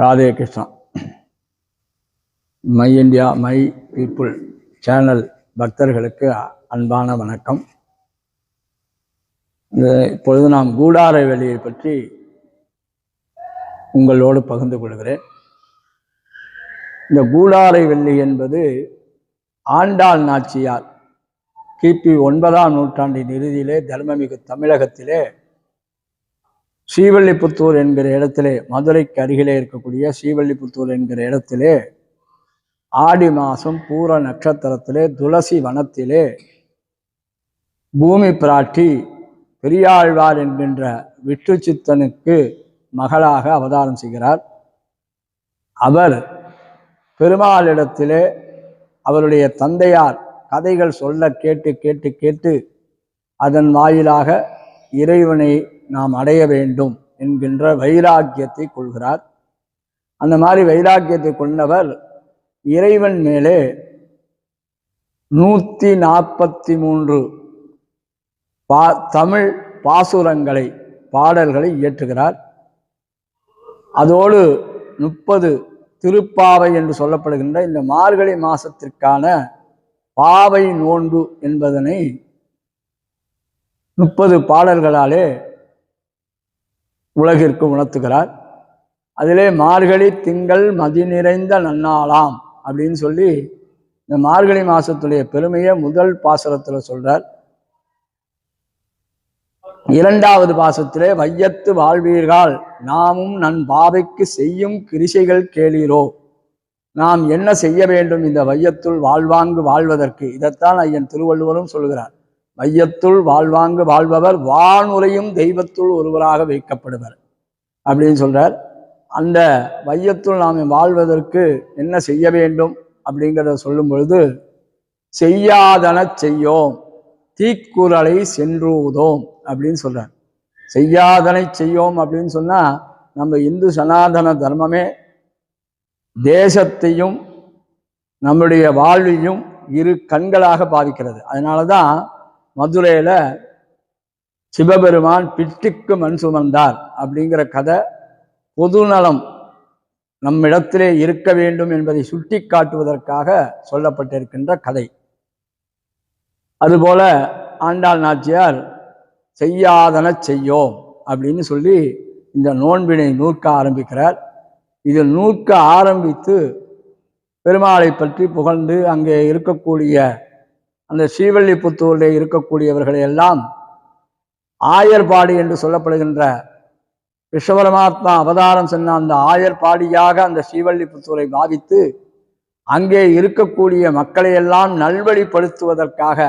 Radhe Krishna. My India my people channel பக்தர்களுக்கு அன்பான வணக்கம். இந்த இப்பொழுது நாம் கூடார வெளியை பற்றி உங்களோடு பகிர்ந்து கொள்கிறேன். இந்த கூடாரை வெள்ளி என்பது ஆண்டாள் நாச்சியார் கிபி ஒன்பதாம் நூற்றாண்டின் இறுதியிலே தர்மமிகு தமிழகத்திலே ஸ்ரீவல்லிபுத்தூர் என்கிற இடத்திலே மதுரைக்கு அருகிலே இருக்கக்கூடிய ஸ்ரீவல்லிபுத்தூர் என்கிற இடத்திலே ஆடி மாதம் பூர நட்சத்திரத்திலே துளசி வனத்திலே பூமி பிராட்டி பெரியாழ்வார் என்கின்ற விட்டு சித்தனுக்கு மகளாக அவதாரம் செய்கிறார். அவர் பெருமாளிடத்திலே அவருடைய தந்தையார் கதைகள் சொல்ல கேட்டு கேட்டு கேட்டு அதன் வாயிலாக இறைவனை நாம் அடைய வேண்டும் என்கின்ற வைராக்கியத்தை கொள்கிறார். அந்த மாதிரி வைராக்கியத்தை கொண்டவர் இறைவன் மேலே நூற்றி நாற்பத்தி மூன்று பா தமிழ் பாசுரங்களை பாடல்களை இயற்றுகிறார். அதோடு முப்பது திருப்பாவை என்று சொல்லப்படுகின்ற இந்த மார்கழி மாசத்திற்கான பாவை நோன்பு என்பதனை முப்பது பாடல்களாலே உலகிற்கு உணர்த்துகிறார். அதிலே மார்கழி திங்கள் மதி நிறைந்த நன்னாளாம் அப்படின்னு சொல்லி இந்த மார்கழி மாசத்துடைய பெருமையை முதல் பாசரத்தில் சொல்றார். இரண்டாவது பாசத்திலே வையத்து வாழ்வீர்கள் நாமும் நன் பாவைக்கு செய்யும் கிரிசைகள் கேளீரோ. நாம் என்ன செய்ய வேண்டும் இந்த வையத்துள் வாழ்வாங்கு வாழ்வதற்கு? இதைத்தான் ஐயன் திருவள்ளுவரும் சொல்கிறார். வையத்துள் வாழ்வாங்கு வாழ்பவர் வானுரையும் தெய்வத்துள் ஒருவராக வைக்கப்படுவர். அப்படின்னு சொல்றார். அந்த வையத்துள் நாம் வாழ்வதற்கு என்ன செய்ய வேண்டும் அப்படிங்கிறத சொல்லும் பொழுது செய்யாதன செய்யோம் தீக்குறளை சென்றுவதோம் அப்படின்னு சொல்றார். செய்யாதனை செய்யோம் அப்படின்னு சொன்னா நம்ம இந்து சனாதன தர்மமே தேசத்தையும் நம்முடைய வாழ்வையும் இரு கண்களாக பாதிக்கிறது. அதனால தான் மதுரையில் சிவபெருமான் பிட்டுக்கு மண் சுமந்தார் அப்படிங்கிற கதை பொதுநலம் நம்மிடத்திலே இருக்க வேண்டும் என்பதை சுட்டி காட்டுவதற்காக சொல்லப்பட்டிருக்கின்ற கதை. அதுபோல ஆண்டாள் நாச்சியார் செய்யாதன செய்யோம் அப்படின்னு சொல்லி இந்த நோன்பினை நூற்க ஆரம்பிக்கிறார். இது நூற்க ஆரம்பித்து பெருமாளை பற்றி புகழ்ந்து அங்கே இருக்கக்கூடிய அந்த ஸ்ரீவல்லிபுத்தூரில் இருக்கக்கூடியவர்கள் எல்லாம் ஆயர்பாடி என்று சொல்லப்படுகின்ற விஸ்வபரமாத்மா அவதாரம் சொன்ன அந்த ஆயர்பாடியாக அந்த ஸ்ரீவல்லிபுத்தூரை பாவித்து அங்கே இருக்கக்கூடிய மக்களையெல்லாம் நல்வழிப்படுத்துவதற்காக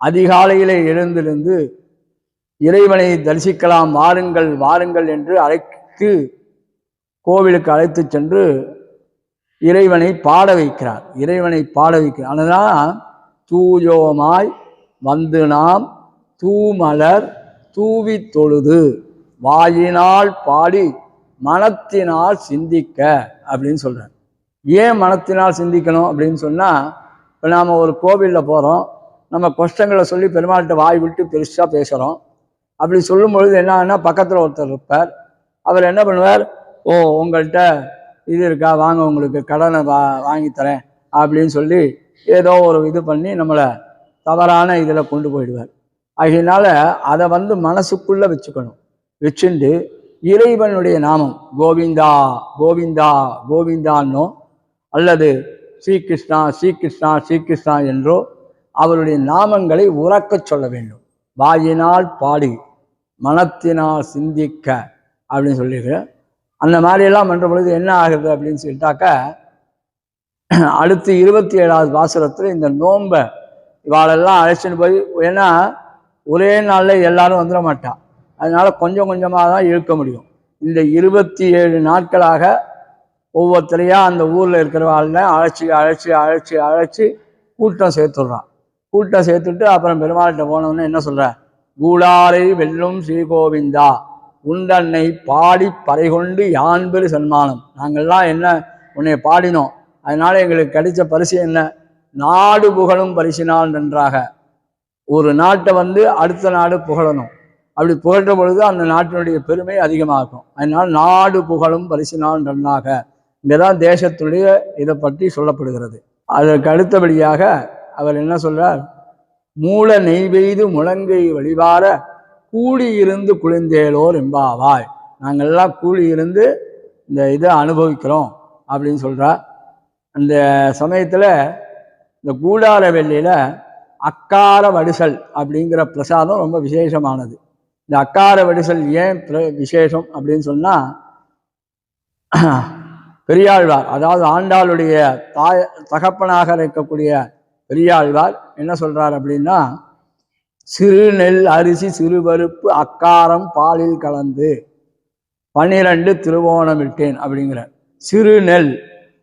அதிகாலையிலே எழுந்திருந்து இறைவனை தரிசிக்கலாம் வாருங்கள் வாருங்கள் என்று அழைத்து கோவிலுக்கு அழைத்து சென்று இறைவனை பாட வைக்கிறார். இறைவனை பாட வைக்கிறார். அதனால் தூயோமாய் வந்து நாம் தூமலர் தூவி தொழுது வாயினால் பாடி மனத்தினால் சிந்திக்க அப்படின்னு சொல்கிறார் ஏன் மனத்தினால் சிந்திக்கணும் அப்படின்னு சொன்னால் இப்போ நாம் ஒரு கோவிலில் போகிறோம் நம்ம கஷ்டங்களை சொல்லி பெருமாள்கிட்ட வாய் விட்டு பெருசாக பேசுகிறோம் அப்படி சொல்லும் பொழுது என்னன்னா பக்கத்தில் ஒருத்தர் இருப்பார். அவர் என்ன பண்ணுவார்? ஓ உங்கள்கிட்ட இது இருக்கா வாங்க உங்களுக்கு கடனை வா வாங்கித்தரேன் அப்படின்னு சொல்லி ஏதோ ஒரு இது பண்ணி நம்மளை தவறான இதில் கொண்டு போயிடுவார். ஆகையினால அதை வந்து மனசுக்குள்ளே வச்சுக்கணும். வச்சுண்டு இறைவனுடைய நாமம் கோவிந்தா கோவிந்தா கோவிந்தான்னோ அல்லது ஸ்ரீகிருஷ்ணா ஸ்ரீகிருஷ்ணா ஸ்ரீகிருஷ்ணா என்றோ அவருடைய நாமங்களை உறக்கச் சொல்ல வேண்டும். வாயினால் பாடி மனத்தினால் சிந்திக்க அப்படின்னு சொல்லியிருக்கிறேன் அந்த மாதிரியெல்லாம் பண்ணுற பொழுது என்ன ஆகுது அப்படின்னு சொல்லிட்டாக்க அடுத்து இருபத்தி ஏழாவது வாசகத்தில் இந்த நோம்பை இவாளெல்லாம் அழைச்சிட்டு போய் ஏன்னா ஒரே நாளில் எல்லாரும் வந்துட மாட்டான் அதனால கொஞ்சம் கொஞ்சமாக தான் இழுக்க முடியும். இந்த இருபத்தி ஏழு நாட்களாக ஒவ்வொருத்தரையாக அந்த ஊரில் இருக்கிறவாள்ல அழைச்சி அழைச்சி அழைச்சி அழைச்சி கூட்டம் சேர்த்துடுறான். கூட்டம் சேர்த்துட்டு அப்புறம் பெருமாள்கிட்ட போனோன்னு என்ன சொல்கிற கூடாரை வெல்லும் ஸ்ரீகோவிந்தா உண்டன்னை பாடி பறைகொண்டு யான்பெரு சன்மானம். நாங்கள்லாம் என்ன உன்னை பாடினோம். அதனால எங்களுக்கு கிடைச்ச பரிசு என்ன? நாடு புகழும் பரிசினால் நன்றாக. ஒரு நாட்டை வந்து அடுத்த நாடு புகழணும். அப்படி புகழ்ற பொழுது அந்த நாட்டினுடைய பெருமை அதிகமாகும். அதனால் நாடு புகழும் பரிசினால் நன்னாக இங்கதான் தேசத்துடைய இதை பற்றி சொல்லப்படுகிறது. அதற்கு அடுத்தபடியாக அவர் என்ன சொல்றார்? மூல நெய்வெய்து முழங்கை வழிபார கூடி இருந்து குளிர்ந்தேலோர் எம்பாவாய் நாங்கள்லாம் கூடி இருந்து இந்த இதை அனுபவிக்கிறோம் அப்படின்னு சொல்றார். அந்த சமயத்தில் இந்த கூடார வெள்ளியில் அக்கார வடிசல் அப்படிங்கிற பிரசாதம் ரொம்ப விசேஷமானது. இந்த அக்கார வடிசல் ஏன் பிர- விசேஷம் அப்படின்னு சொன்னால் பெரியாழ்வார் அதாவது ஆண்டாளுடைய தாய் தகப்பனாக இருக்கக்கூடிய பெரியாழ்வார் என்ன சொல்கிறார் அப்படின்னா சிறு நெல் அரிசி சிறுபருப்பு அக்காரம் பாலில் கலந்து பன்னிரண்டு திருவோணமிட்டேன் அப்படிங்கிற சிறு நெல்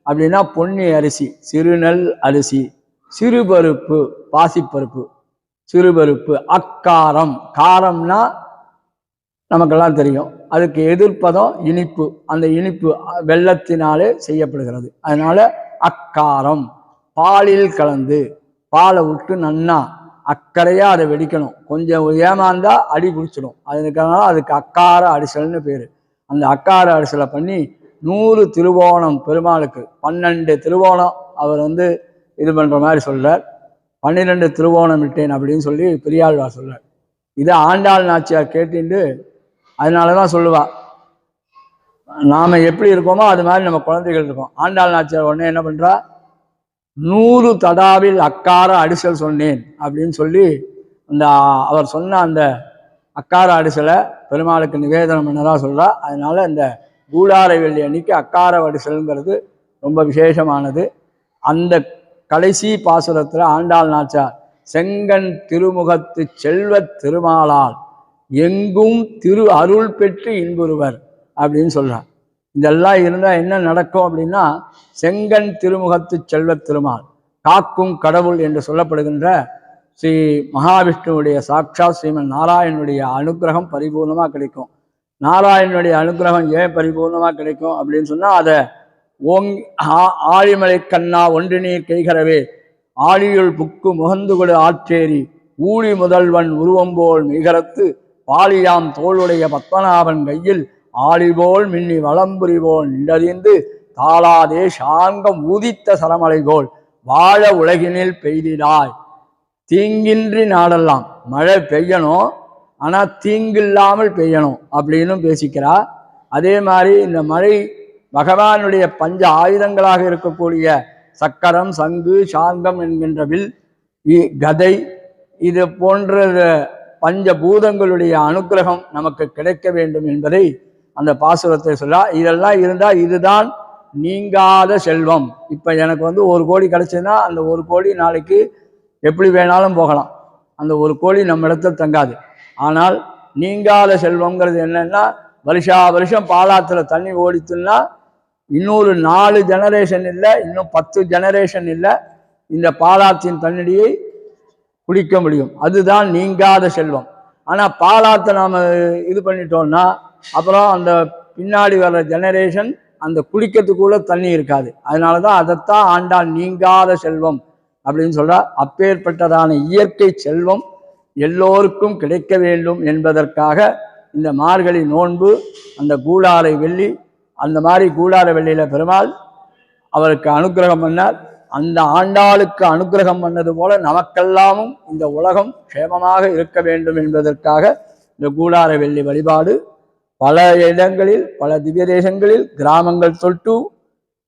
அப்படின்னா பொன்னி அரிசி சிறுநெல் அரிசி சிறுபருப்பு பாசிப்பருப்பு சிறுபருப்பு அக்காரம். காரம்னா நமக்கெல்லாம் தெரியும். அதுக்கு எதிர்ப்பதம் இனிப்பு. அந்த இனிப்பு வெள்ளத்தினாலே செய்யப்படுகிறது. அதனால அக்காரம் பாலில் கலந்து பாலை விட்டு நன்னா அக்கறையாக அதை வெடிக்கணும். கொஞ்சம் ஏமாந்தா அடி பிடிச்சிடும். அதுக்காக அதுக்கு அக்கார அரிசல்னு பேர். அந்த அக்கார அரிசலை பண்ணி நூறு திருவோணம் பெருமாளுக்கு. பன்னெண்டு திருவோணம் அவர் வந்து இது பண்ணுற மாதிரி சொல்கிறார் பன்னிரெண்டு திருவோணம் விட்டேன் அப்படின்னு சொல்லி பெரியாழ்வார் சொல்கிறார் இதை ஆண்டாள் நாச்சியார் கேட்டுண்டு அதனால தான் சொல்லுவா. நாம் எப்படி இருக்கோமோ அது மாதிரி நம்ம குழந்தைகள் இருக்கோம். ஆண்டாள் நாச்சியார் உடனே என்ன பண்ணுறா நூறு தடாவில் அக்கார அடிசல் சொன்னேன் அப்படின்னு சொல்லி அந்த அவர் சொன்ன அந்த அக்கார அடிசலை பெருமாளுக்கு நிவேதனம் என்னதான் சொல்கிறா அதனால இந்த கூடார வெள்ளி அன்னைக்கு அக்கார வடிசல்ங்கிறது ரொம்ப விசேஷமானது. அந்த கடைசி பாசுரத்தில் ஆண்டாள் நாச்சார் செங்கன் திருமுகத்து செல்வத் திருமாலால் எங்கும் திரு அருள் பெற்று இன்புறுவர் அப்படின்னு சொல்கிறார் இதெல்லாம் இருந்தால் என்ன நடக்கும் அப்படின்னா செங்கன் திருமுகத்து செல்வத் திருமால் காக்கும் கடவுள் என்று சொல்லப்படுகின்ற ஸ்ரீ மகாவிஷ்ணுவுடைய சாட்சா ஸ்ரீமன் நாராயணனுடைய அனுக்கிரகம் பரிபூர்ணமாக கிடைக்கும். நாராயணனுடைய அனுகிரகம் ஏன் பரிபூர்ணமாக கிடைக்கும் அப்படின்னு சொன்னால் அதை ஓங் ஆ- ஆழிமலை கண்ணா ஒன்று நீர் கைகரவே ஆழியுள் புக்கு முகந்து கொடு ஆற்றேரி ஊழி முதல்வன் உருவம்போல் நிகரத்து பாலியாம் தோளுடைய பத்மநாபன் கையில் ஆழிபோல் மின்னி வளம்புரி போல் நின்றறிந்து தாளாதே சாங்கம் உதித்த சரமலை போல் வாழ உலகினில் பெய்திடாய். தீங்கின்றி நாடெல்லாம் மழை பெய்யணும். ஆனா தீங்கில்லாமல் பெய்யணும் அப்படின்னு பேசிக்கிறா. அதே மாதிரி இந்த மழை பகவானுடைய பஞ்ச ஆயுதங்களாக இருக்கக்கூடிய சக்கரம் சங்கு சாங்கம் என்கின்ற வில் இ- கதை இது போன்ற பஞ்ச பூதங்களுடைய அனுக்கிரகம் நமக்கு கிடைக்க வேண்டும் என்பதை அந்த பாசுரத்தை சொல்ல இதெல்லாம் இருந்தால் இதுதான் நீங்காத செல்வம். இப்போ எனக்கு வந்து ஒரு கோடி கிடைச்சதுன்னா அந்த ஒரு கோடி நாளைக்கு எப்படி வேணாலும் போகலாம். அந்த ஒரு கோடி நம்ம இடத்துல தங்காது. ஆனால் நீங்காத செல்வங்கிறது என்னன்னா வருஷா வருஷம் பாலாத்துல தண்ணி ஓடித்துன்னா இன்னொரு நாலு ஜெனரேஷன் இல்லை இன்னும் பத்து ஜெனரேஷன் இல்லை இந்த பாலாத்தின் தண்ணீரை குடிக்க முடியும். அதுதான் நீங்காத செல்வம். ஆனால் பாலாத்தை நாம் இது பண்ணிட்டோம்னா அப்புறம் அந்த பின்னாடி வர்ற ஜெனரேஷன் அந்த குடிக்கிறதுக்குள்ள தண்ணி இருக்காது. அதனால தான் அதைத்தான் ஆண்டாள் நீங்காத செல்வம் அப்படின்னு சொல்கிறார் அப்பேற்பட்டதான இயற்கை செல்வம் எல்லோருக்கும் கிடைக்க வேண்டும் என்பதற்காக இந்த மார்கழி நோன்பு அந்த கூடாரை வெள்ளி அந்த மாதிரி கூடார வெள்ளியில் பெருமாள் அவருக்கு அனுக்கிரகம் பண்ணார். அந்த ஆண்டாளுக்கு அனுக்கிரகம் பண்ணது போல நமக்கெல்லாமும் இந்த உலகம் க்ஷேமமாக இருக்க வேண்டும் என்பதற்காக இந்த கூடார வெள்ளி வழிபாடு பல இடங்களில் பல திவ்ய தேசங்களில் கிராமங்கள் தொட்டு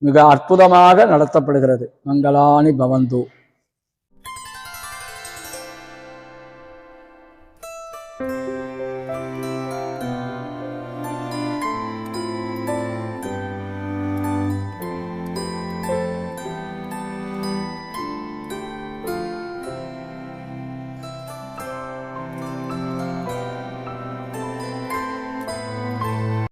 மிக அற்புதமாக நடத்தப்படுகிறது. மங்களானி பவந்து. Bye.